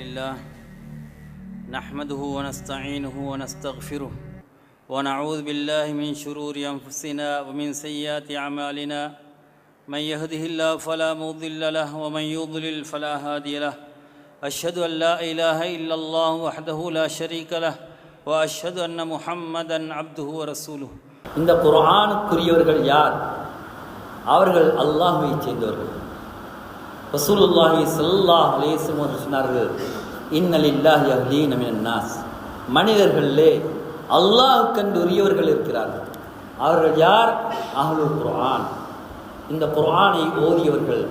لله. نحمده ونستعينه ونستغفره. ونعوذ بالله من شرور أنفسنا ومن سيئات أعمالنا. من يهده الله فلا مضل له ومن يضلل فلا هادي له. أشهد أن لا إله إلا الله وحده لا شريك له. وأشهد أن محمدا عبده ورسوله. இந்த குரானுக்குரியவர்கள் யார்? அவர்கள் الله சேர்ந்தவர்கள். ரசூலுல்லாஹி ஸல்லல்லாஹு அலேசம் வஸல்லம் சொன்னார்கள் இன்னலில்லாஹி அஹ்லீன மினன் நாஸ். மனிதர்களே அல்லாஹ்வுக்கென்று உரியவர்கள் இருக்கிறார்கள். அவர்கள் யார்? அஹ்லுல் குர்ஆன். இந்த குர்ஆனை ஓதியவர்கள்.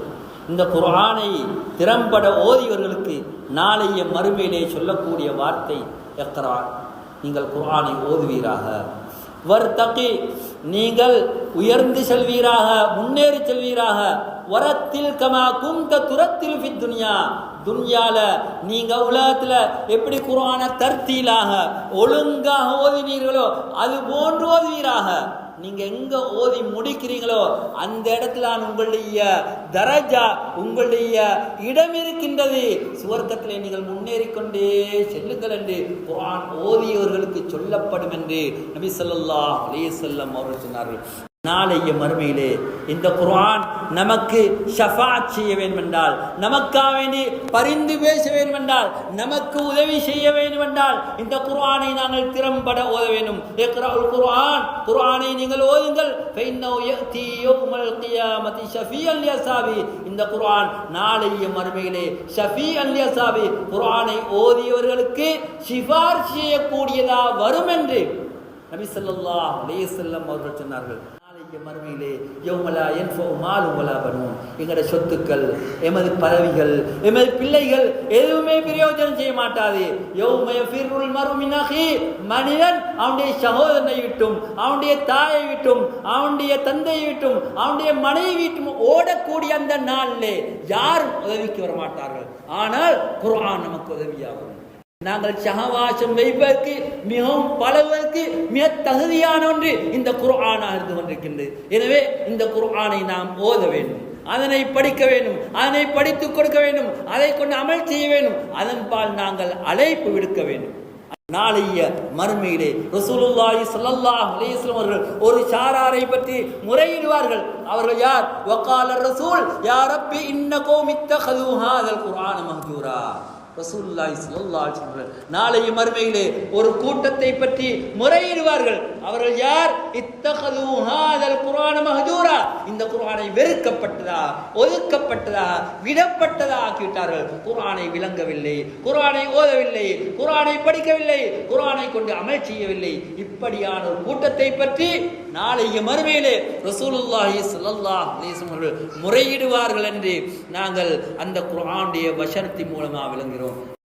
இந்த குர்ஆனை திறம்பட ஓதியவர்களுக்கு நாளைய மறுமையிலே சொல்லக்கூடிய வார்த்தை எக்ரா நீங்கள் குர்ஆனை ஓதுவீராக. வர்த்தகி நீங்கள் உயர்ந்து செல்வீராக முன்னேறி செல்வீராக. வரத்தில் கமா குந்த துரத்தில் ஃபி துனியா. துன்யால நீங்க உலகத்துல எப்படி குர்ஆன தர்த்தியிலாக ஒழுங்காக ஓதினீர்களோ அது போன்று ஓதுவீராக. நீங்க எங்க ஓதி முடிக்கிறீங்களோ அந்த இடத்துல உங்களுடைய தரஜா உங்களுடைய இடம் இருக்கின்றது. சுவர்க்கத்திலே நீங்கள் முன்னேறி கொண்டே செல்லுங்கள் என்று குரான் ஓதியவர்களுக்கு சொல்லப்படும் என்று நபி சொல்லா அலே செல்லம் அவர்கள் என்று சொன்னார்கள் நாளைய மறுமையிலே இந்த குர்ஆன் நமக்கு ஷஃபாத் செய்ய வேண்டுமென்றால் நமக்காக வேண்டி பரிந்து பேச வேண்டுமென்றால் நமக்கு உதவி செய்ய வேண்டுமென்றால் இந்த குர்ஆனை நாங்கள் திறம்பட ஓத வேண்டும். குர்ஆன் குர்ஆனை நீங்கள் ஓதுங்கள். இந்த குர்ஆன் நாளைய மறுமையிலே ஷஃபீஅன் லியஸாபி குர்ஆனை ஓதியவர்களுக்கு சிபார் செய்யக்கூடியதா வரும் என்று நபிசல்லா அலேசல்லம் அவர்கள் சொன்னார்கள் நாளைக்கு மறுமையிலே யோமலா என் ஃபோ வலா பண்ணுவோம் எங்களோட சொத்துக்கள் எமது பதவிகள் எமது பிள்ளைகள் எதுவுமே பிரயோஜனம் செய்ய மாட்டாது. யௌம யஃபிருல் மறுமினாகி மனிதன் அவனுடைய சகோதரனை விட்டும் அவனுடைய தாயை விட்டும் அவனுடைய தந்தையை விட்டும் அவனுடைய மனைவி விட்டும் ஓடக்கூடிய அந்த நாளிலே யாரும் உதவிக்கு வர மாட்டார்கள் ஆனால் குரான் நமக்கு உதவியாகும். நாங்கள் சகவாசம் வைப்பதற்கு மிகவும் பலவதற்கு மிக தகுதியான ஒன்று இந்த குர்ஆனாக இருந்து கொண்டிருக்கின்றது. எனவே இந்த குர்ஆனை நாம் ஓத வேண்டும். அதனை படிக்க வேண்டும். அதனை படித்துக் கொடுக்க வேண்டும். அதை கொண்டு அமல் செய்ய வேண்டும். அதன்பால் நாங்கள் அழைப்பு விடுக்க வேண்டும். நாளைய மறுமையிலே ரசூலுல்லாஹி ஸல்லல்லாஹு அலைஹி வஸல்லம் அவர்கள் ஒரு சாராரை பற்றி முறையிடுவார்கள். அவர்கள் யார்? வகால ரசூல் யா ரப்பி இன்ன கௌமி இத்தகது ஹாதல் குர்ஆன மஹ்ஜூரா. ரசூல்லாய் ஸல்லல்லாஹு அலைஹி நாளைய மறுமையிலே ஒரு கூட்டத்தை பற்றி முறையிடுவார்கள். அவர்கள் யார்? இத்தகது ஹாதல் குர்ஆன இந்த குரானை வெறுக்கப்பட்டதா? ஒதுக்கப்பட்டதா? விடப்பட்டதா? ஆக்கிவிட்டார்கள் குரானை விளங்கவில்லை. குரானை ஓதவில்லை. குரானை படிக்கவில்லை. குரானை கொண்டு அமல் செய்யவில்லை. இப்படியான ஒரு கூட்டத்தை பற்றி நாளைய மறுமையிலே ரசூலுல்லாஹி ஸல்லல்லாஹு அவர்கள் முறையிடுவார்கள் என்று நாங்கள் அந்த குரானுடைய வசனத்தின் மூலமாக விளங்குகிறோம். pero